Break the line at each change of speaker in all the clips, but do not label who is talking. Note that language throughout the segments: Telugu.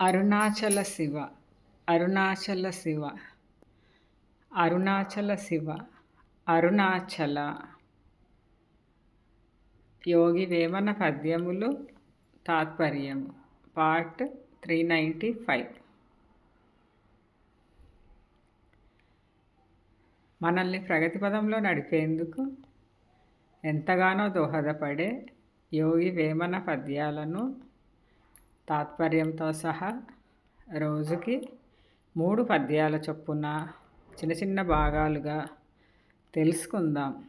అరుణాచల శివ అరుణాచల శివ అరుణాచల శివ అరుణాచల. యోగి వేమన పద్యములు తాత్పర్యము పార్ట్ త్రీ నైంటీ ఫైవ్. మనల్ని ప్రగతి పదంలో నడిపేందుకు ఎంతగానో దోహదపడే యోగి వేమన పద్యాలను తాత్పర్యంతో సహా రోజుకి మూడు పద్యాల చొప్పున చిన్న చిన్న భాగాలుగా తెలుసుకుందాం.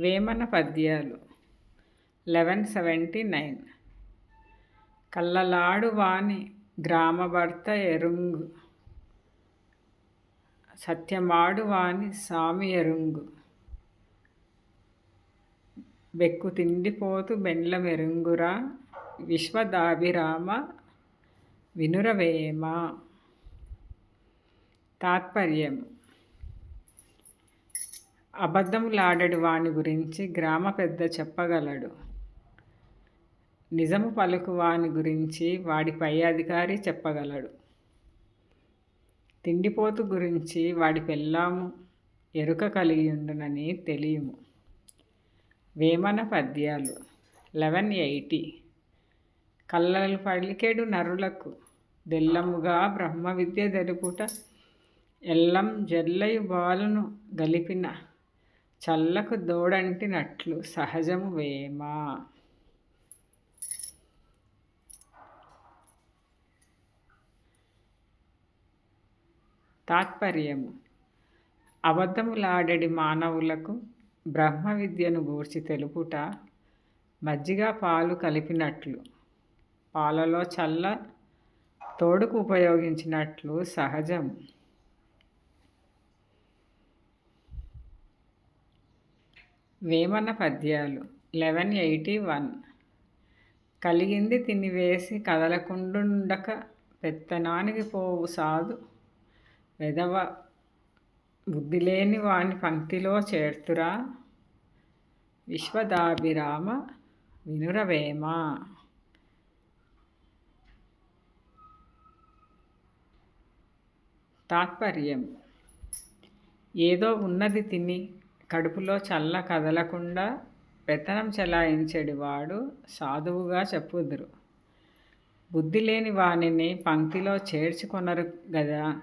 వేమన పద్యాలు లెవెన్ సెవెంటీ నైన్. కళ్ళలాడు వాణి గ్రామభర్త ఎరుంగు సత్యమాడు వాణి సామి ఎరుంగు. బెక్కు తిండిపోతు బెండ్ల మెరుంగురా విశ్వదాభిరామ వినురవేమ. తాత్పర్యం. అబద్ధములాడడు వాని గురించి గ్రామ పెద్ద చెప్పగలడు. నిజము పలుకు వాని గురించి వాడి పై అధికారి చెప్పగలడు. తిండిపోతు గురించి వాడి పెళ్ళాము ఎరుక కలిగి ఉండునని తెలియము. వేమన పద్యాలు. Eleven eighty. కళ్ళలు పలికెడు నరులకు. దెల్లముగా బ్రహ్మ విద్య తెలుపుట ఎల్లం జల్లయు బాలును గలిపిన. చల్లకు దోడంటినట్లు సహజము వేమ. తాత్పర్యము. అబద్ధములాడడి మానవులకు బ్రహ్మ విద్యను గూర్చి తెలుపుట మజ్జిగ పాలు కలిపినట్లు పాలలో చల్ల తోడుకు ఉపయోగించినట్లు సహజం. వేమన పద్యాలు లెవెన్ ఎయిటీ వన్. కలిగింది తినివేసి కదలకుండుండక పెత్తనానికి పోవు సాధు వెదవ బుద్ధి లేని వాని పంక్తిలో చేర్తురా? విశ్వదాభిరామ వినురవేమ. తాత్పర్యం. ఏదో ఉన్నది తిని కడుపులో చల్ల కదలకుండా పెత్తనం చెలాయించేడివాడు సాధువుగా చెప్పుదురు. బుద్ధి లేని వానిని పంక్తిలో చేర్చుకొనరు గదా?